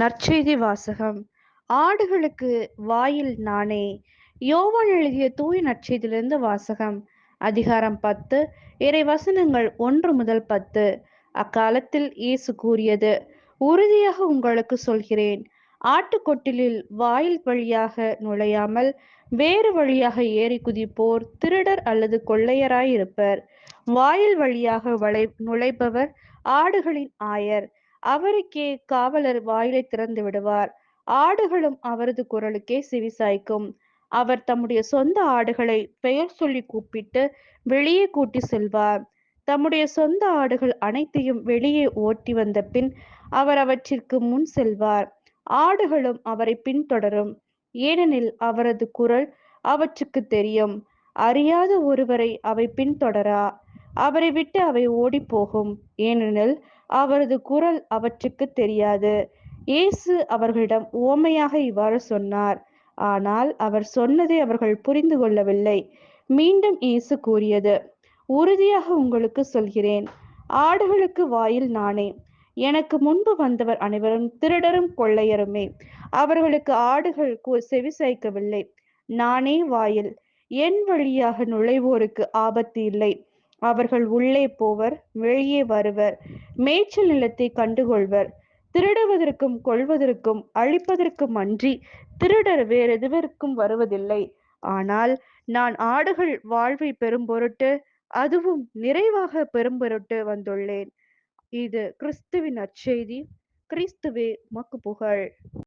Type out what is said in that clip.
நற்செய்தி வாசகம். ஆடுகளுக்கு வாயில் நானே. யோவான் எழுதிய தூய நற்செய்தியிலிருந்து வாசகம். அதிகாரம் பத்து. இறை வசனங்கள் ஒன்று முதல் பத்து. அக்காலத்தில் இயேசு கூறியது உறுதியாக உங்களுக்கு சொல்கிறேன். ஆட்டுக்கொட்டிலில் வாயில் வழியாக நுழையாமல் வேறு வழியாக ஏறி குதிப்போர் திருடர் அல்லது கொள்ளையராயிருப்பர் வாயில் வழியாக வளை நுழைபவர் ஆடுகளின் ஆயர். அவருக்கே காவலர் வாயிலை திறந்து விடுவார். ஆடுகளும் அவரது குரலுக்கே சிவிசாய்க்கும் அவர் தம்முடைய சொந்த ஆடுகளை பெயர் சொல்லி கூப்பிட்டு வெளியே கூட்டி செல்வார். தம்முடைய சொந்த ஆடுகள் அனைத்தையும் வெளியே ஓட்டி வந்த பின் அவர் அவற்றிற்கு முன் செல்வார். ஆடுகளும் அவரை பின்தொடரும். ஏனெனில் அவரது குரல் அவற்றுக்கு தெரியும். அறியாத ஒருவரை அவை பின்தொடரா? அவரை விட்டு அவை ஓடிப்போகும். ஏனெனில் அவரது குரல் அவற்றுக்கு தெரியாது. இயேசு அவர்களிடம் ஓமையாக இவ்வாறு சொன்னார். ஆனால் அவர் சொன்னதை அவர்கள் புரிந்து கொள்ளவில்லை. மீண்டும் இயேசு கூறியது உறுதியாக உங்களுக்கு சொல்கிறேன். ஆடுகளுக்கு வாயில் நானே. எனக்கு முன்பு வந்தவர் அனைவரும் திருடரும் கொள்ளையருமே. அவர்களுக்கு ஆடுகள் செவி சாய்க்கவில்லை நானே வாயில். என் வழியாக நுழைவோருக்கு ஆபத்து இல்லை. அவர்கள் உள்ளே போவர் வெளியே வருவர். மேய்ச்சல் நிலத்தை கண்டுகொள்வர். திருடுவதற்கும் கொள்வதற்கும் அழிப்பதற்கும் அன்றி திருடர் வேறு எதுவிற்கும் வருவதில்லை. ஆனால் நான் ஆடுகள் வாழ்வை பெரும் பொருட்டு அதுவும் நிறைவாக பெரும் பொருட்டு வந்துள்ளேன். இது கிறிஸ்துவின் அச்செய்தி. கிறிஸ்துவே மக்கு புகழ்.